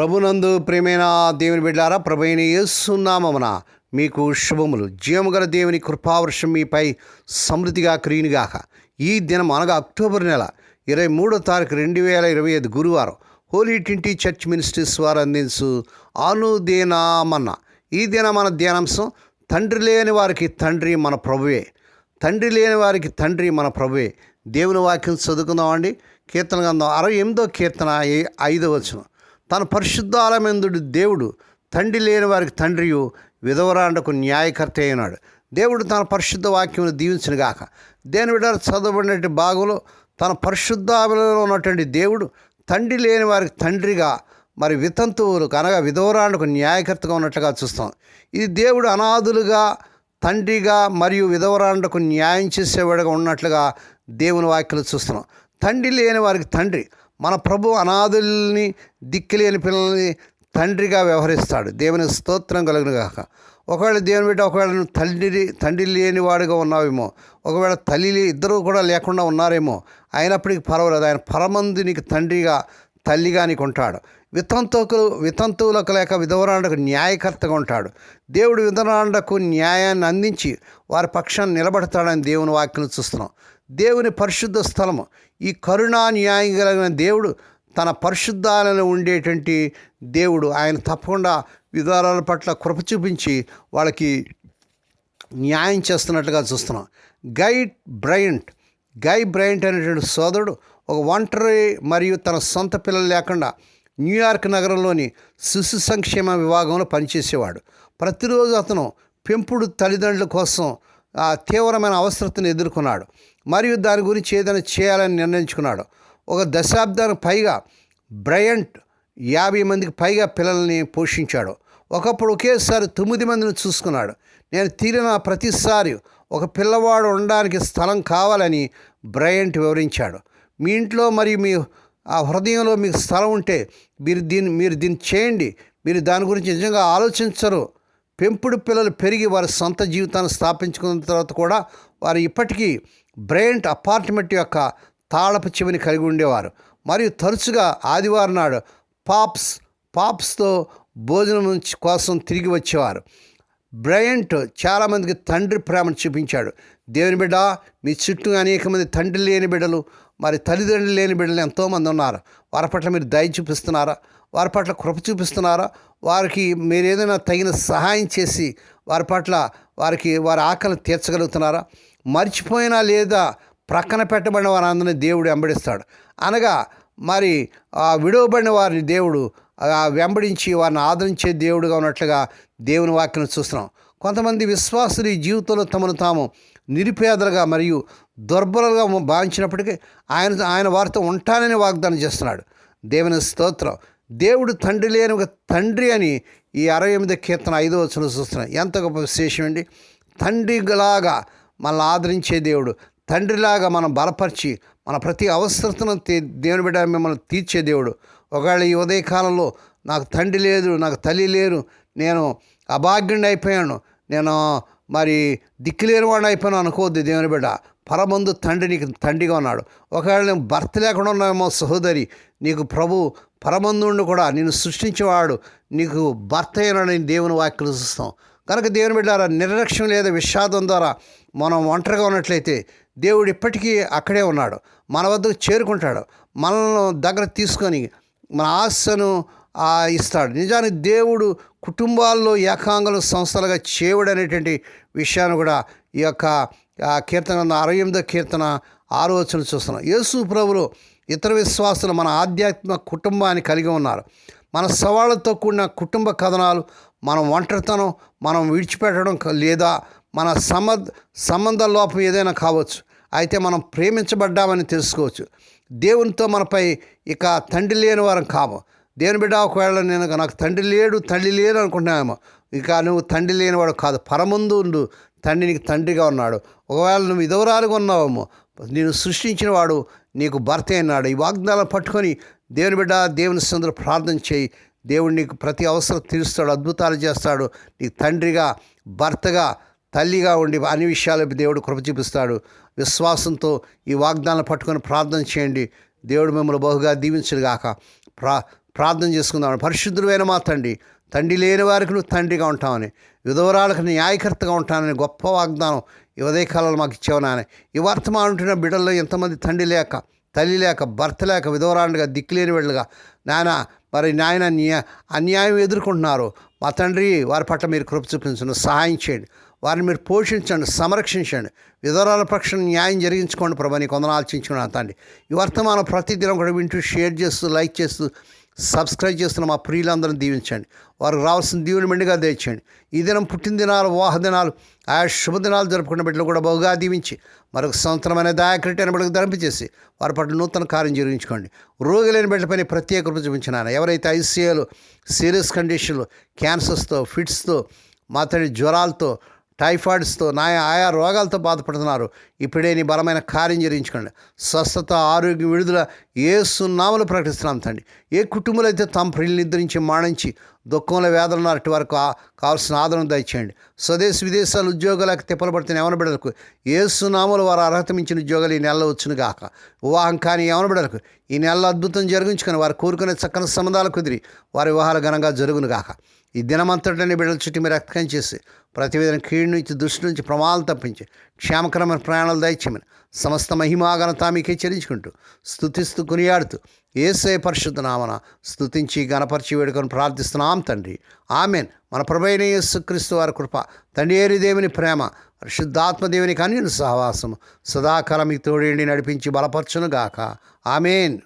ప్రభునందు ప్రేమైన దేవుని బిడ్డారా ప్రభైన యేసునామమున మీకు శుభములు. జీవముగల దేవుని కృపావర్షం మీపై సమృద్ధిగా క్రీనిగాక ఈ దినం అనగా అక్టోబర్ నెల ఇరవై మూడో తారీఖు రెండు వేల ఇరవై ఐదు గురువారం హోలీ టింటి చర్చ్ మినిస్ట్రీస్ వారు అందించు ఆనుదేనామన్న ఈ దిన మన ధ్యానాంశం తండ్రి లేని వారికి తండ్రి మన ప్రభువే. తండ్రి లేని వారికి తండ్రి మన ప్రభువే. దేవుని వాక్యం చదువుకుందామండి. కీర్తన గంధం అరవై ఎనిమిదో కీర్తన ఐదో వచనం. తన పరిశుద్ధాలమెందుడు దేవుడు. తండ్రి లేని వారికి తండ్రియు విధవరాండకు న్యాయకర్త అయినాడు. దేవుడు తన పరిశుద్ధ వాక్యమును దీవించిన గాక. దేని విడ చదవబడినటువంటి భాగంలో తన పరిశుద్ధాలలో ఉన్నటువంటి దేవుడు తండ్రి లేని వారికి తండ్రిగా మరి వితంతువులకు అనగా విధవరాండకు న్యాయకర్తగా ఉన్నట్లుగా చూస్తాం. ఇది దేవుడు అనాథులుగా తండ్రిగా మరియు విధవరాండకు న్యాయం చేసేవాడుగా ఉన్నట్లుగా దేవుని వాక్యలు చూస్తున్నాం. తండ్రి లేని వారికి తండ్రి మన ప్రభు అనాథుల్ని దిక్కులేని పిల్లల్ని తండ్రిగా వ్యవహరిస్తాడు. దేవుని స్తోత్రం కలుగును గాక. ఒకవేళ దేవుని బిడ్డ ఒకవేళ తండ్రి తండ్రి లేని వాడిగా ఉన్నావేమో ఒకవేళ తల్లి ఇద్దరు కూడా లేకుండా ఉన్నారేమో అయినప్పటికీ పర్వాలేదు. ఆయన పరమందు నీకు తండ్రిగా తల్లిగా నీకు ఉంటాడు. వితంతువులకు వితంతువులకు లేక విధవరాండకు న్యాయకర్తగా ఉంటాడు. దేవుడు విధవరాండకు న్యాయాన్ని అందించి వారి పక్షాన్ని నిలబడతాడని దేవుని వాక్యం చూస్తున్నాం. దేవుని పరిశుద్ధ స్థలము. ఈ కరుణా న్యాయం కలిగిన దేవుడు తన పరిశుద్ధాలను ఉండేటువంటి దేవుడు. ఆయన తప్పకుండా విధానాల పట్ల కృప చూపించి వాళ్ళకి న్యాయం చేస్తున్నట్టుగా చూస్తున్నాం. గై బ్రయంట్ గై బ్రయంట్ అనేటువంటి సోదరుడు ఒక ఒంటరి మరియు తన సొంత పిల్లలు లేకుండా న్యూయార్క్ నగరంలోని శిశు సంక్షేమ విభాగంలో పనిచేసేవాడు. ప్రతిరోజు అతను పెంపుడు తల్లిదండ్రుల కోసం తీవ్రమైన అవసరతను ఎదుర్కొన్నాడు. మరియు దాని గురించి ఏదైనా చేయాలని నిర్ణయించుకున్నాడు. ఒక దశాబ్దానికి పైగా బ్రయంట్ యాభై మందికి పైగా పిల్లల్ని పోషించాడు. ఒకప్పుడు ఒకేసారి తొమ్మిది మందిని చూసుకున్నాడు. నేను తీరిన ప్రతిసారి ఒక పిల్లవాడు ఉండడానికి స్థలం కావాలని బ్రయంట్ వివరించాడు. మీ ఇంట్లో మరియు మీ ఆ హృదయంలో మీకు స్థలం ఉంటే మీరు దీన్ని మీరు దీన్ని చేయండి. మీరు దాని గురించి నిజంగా ఆలోచించరు. పెంపుడు పిల్లలు పెరిగి వారి సొంత జీవితాన్ని స్థాపించుకున్న తర్వాత కూడా వారు ఇప్పటికీ బ్రెయింట్ అపార్ట్మెంట్ యొక్క తాళపు చెవిని కలిగి ఉండేవారు. మరియు తరచుగా ఆదివారం నాడు పాప్స్ పాప్స్తో భోజనం నుంచి- కోసం తిరిగి వచ్చేవారు. బ్రయంట్ చాలామందికి తండ్రి ప్రేమను చూపించాడు. దేవుని బిడ్డ మీ చుట్టూ అనేక మంది తండ్రి లేని బిడ్డలు మరి తల్లిదండ్రులు లేని బిడ్డలు ఎంతోమంది ఉన్నారు. వారి పట్ల మీరు దయ చూపిస్తున్నారా? వారి పట్ల కృప చూపిస్తున్నారా? వారికి మీరు ఏదైనా తగిన సహాయం చేసి వారి పట్ల వారికి వారి ఆకలి తీర్చగలుగుతున్నారా? మర్చిపోయినా లేదా ప్రక్కన పెట్టబడిన వారందరినీ దేవుడు వెంబడిస్తాడు. అనగా మరి ఆ విడవబడిన వారిని దేవుడు వెంబడించి వారిని ఆదరించే దేవుడుగా ఉన్నట్లుగా దేవుని వాక్యం చూస్తున్నాం. కొంతమంది విశ్వాసులు జీవితంలో తమను తాము నిరుపేదలుగా మరియు దుర్బలంగా భావించినప్పటికీ ఆయన ఆయన వారితో ఉంటానని వాగ్దానం చేస్తున్నాడు. దేవుని స్తోత్రం. దేవుడు తండ్రి లేని ఒక తండ్రి అని ఈ అరవై ఎనిమిది కీర్తన ఐదో వచ్చిన చూస్తున్నాం. ఎంత గొప్ప విశేషం అండి తండ్రిలాగా మనల్ని ఆదరించే దేవుడు. తండ్రిలాగా మనం బలపరిచి మన ప్రతి అవసరతను తీ- దేవుని బిడ్డ మిమ్మల్ని తీర్చే దేవుడు. ఒకవేళ ఈ ఉదయకాలంలో నాకు తండ్రి లేదు నాకు తల్లి లేరు నేను అభాగ్యుడిని అయిపోయాను నేను మరి దిక్కులేని వాడిని అయిపోయాను అనుకోవద్దు దేవుని బిడ్డ. పరమందు తండ్రి నీకు తండ్రిగా ఉన్నాడు. ఒకవేళ నేను భర్త లేకుండా ఉన్నామో సహోదరి నీకు ప్రభు పరమందు కూడా నిన్ను సృష్టించేవాడు నీకు భర్త అయినాడని దేవుని వాక్యలు చూస్తాం. కనుక దేవుని బిడ్డారా నిర్లక్ష్యం లేదా విషాదం ద్వారా మనం ఒంటరిగా ఉన్నట్లయితే దేవుడు ఇప్పటికీ అక్కడే ఉన్నాడు. మన వద్దకు చేరుకుంటాడు. మనల్ని దగ్గర తీసుకొని మన ఆశను ఇస్తాడు. నిజానికి దేవుడు కుటుంబాల్లో ఏకాంగుల సంస్థలుగా చేవుడు అనేటువంటి విషయాన్ని కూడా ఈ యొక్క కీర్తన అరవై ఎనిమిదో కీర్తన ఆరో వచ్చిన చూస్తున్నాం. యేసు ప్రభులు ఇతర విశ్వాసులు మన ఆధ్యాత్మిక కుటుంబాన్ని కలిగి ఉన్నారు. మన సవాళ్ళతో కూడిన కుటుంబ కథనాలు మనం ఒంటరితనం మనం విడిచిపెట్టడం లేదా మన సమ సంబంధ లోపం ఏదైనా కావచ్చు. అయితే మనం ప్రేమించబడ్డామని తెలుసుకోవచ్చు. దేవునితో మనపై ఇక తండ్రి లేని వారం కాము. దేవుని బిడ్డ ఒకవేళ నేను నాకు తండ్రి లేడు తండ్రి లేడు అనుకుంటున్నామేమో ఇక నువ్వు తండ్రి లేనివాడు కాదు. పరముందు ఉండు. తండ్రి నీకు తండ్రిగా ఉన్నాడు. ఒకవేళ నువ్వు ఇదవరాలుగా ఉన్నావేమో నేను సృష్టించిన వాడు నీకు భర్త అయినాడు. ఈ వాగ్దానం పట్టుకొని దేవుని బిడ్డ దేవుని సందులో ప్రార్థన చేయి. దేవుడు నీకు ప్రతి అవసరం తీరుస్తాడు అద్భుతాలు చేస్తాడు. నీకు తండ్రిగా భర్తగా తల్లిగా ఉండి అన్ని విషయాలపై దేవుడు కృప చూపిస్తాడు. విశ్వాసంతో ఈ వాగ్దానాలు పట్టుకొని ప్రార్థన చేయండి. దేవుడు మిమ్మల్ని బహుగా దీవించుగాక ప్రా ప్రార్థన చేసుకుందాం. పరిశుద్ధుడైన మా తండ్రి తండ్రి లేని వారికి నువ్వు తండ్రిగా ఉంటామని విధవరాలకు న్యాయకర్తగా ఉంటానని గొప్ప వాగ్దానం ఈ ఉదయకాలంలో మాకు ఇచ్చేవనాని ఈ వర్తమానం ఉంటున్న బిడ్డల్లో ఎంతమంది తండ్రి లేక తల్లి లేక భర్త లేక విధవరాలుగా దిక్కులేని వీళ్ళుగా. నాయన మరి నాయన అన్యాయం ఎదుర్కొంటున్నారు. మా తండ్రి వారి పట్ల మీరు కృప చూపించండి సహాయం చేయండి. వారిని మీరు పోషించండి సంరక్షించండి. విధవరాల పక్షం న్యాయం జరిగించుకోండి ప్రభా నీ కొందరు ఆలోచించుకున్నాను తండ్రి. ఈ వర్తమానం ప్రతిదినం కూడా వింటూ షేర్ చేస్తూ లైక్ చేస్తూ సబ్స్క్రైబ్ చేస్తున్న మా ప్రియులందరిని దీవించండి. వారికి రావాల్సిన దీవుని మెండుగా తెచ్చండి ఈ దినం పుట్టినదినాలు వివాహ దినాలు ఆయా శుభదినాలు జరుపుకున్న బిడ్డలు కూడా బహుగా దీవించి మరొక సంవత్సరమైన దాయకరిటైన బిడ్డకు ధరింపచేసి వారి పట్ల నూతన కార్యం జరిగించుకోండి. రోగి లేని ప్రత్యేక కృప చూపించినాను ఎవరైతే ఐసీఏలు సీరియస్ కండిషన్లు క్యాన్సర్స్తో ఫిట్స్తో మాతడి జ్వరాలతో టైఫాయిడ్స్తో నా ఆయా రోగాలతో బాధపడుతున్నారు. ఇప్పుడే నీ బలమైన కార్యం జరిగించుకోండి. స్వస్థత ఆరోగ్య విడుదల ఏ సున్నాములు ప్రకటిస్తున్నాం తండ్రి. ఏ కుటుంబాలు అయితే తమ ప్రియులు నిద్రించి మాణించి దుఃఖంలో వేదన అటు వరకు కావాల్సిన ఆదరణ దయచేయండి. స్వదేశ విదేశాల ఉద్యోగాలకు తిప్పలు పడుతున్న యవన బిడ్డలకు ఏ సునాములు వారు అర్హత మించిన ఉద్యోగాలు ఈ నెలలో వచ్చును గాక. వివాహం కాని యవన బిడ్డలకు ఈ నెలలో అద్భుతం జరిగించుకొని వారు కోరుకునే చక్కని సంబంధాలు కుదిరి వారి వివాహాలు ఘనంగా జరుగును గాక. ఈ దినమంతటిని బిడ్డల చుట్టూ మీరు రక్తం చేసి ప్రతివేదన కీడు నుంచి దృష్టి నుంచి ప్రమాదాలు తప్పించి క్షేమకరమైన ప్రయాణాలు దయచేయమని సమస్త మహిమాఘనత మీకే చెల్లించుకుంటూ స్థుతిస్తూ కొనియాడుతూ ఏసే పరిశుద్ధ నామన స్థుతించి గణపరిచి వేడుకొని ప్రార్థిస్తున్నాం తండ్రి. ఆమెన్. మన ప్రభైన యేసుక్రీస్తు వారి కృప తండ్రి ఏరి దేవుని ప్రేమ పరిశుద్ధాత్మదేవునికి దేవుని సహవాసము సదాకాలం మీకు తోడేండి నడిపించి బలపరచునుగాక. ఆమెన్.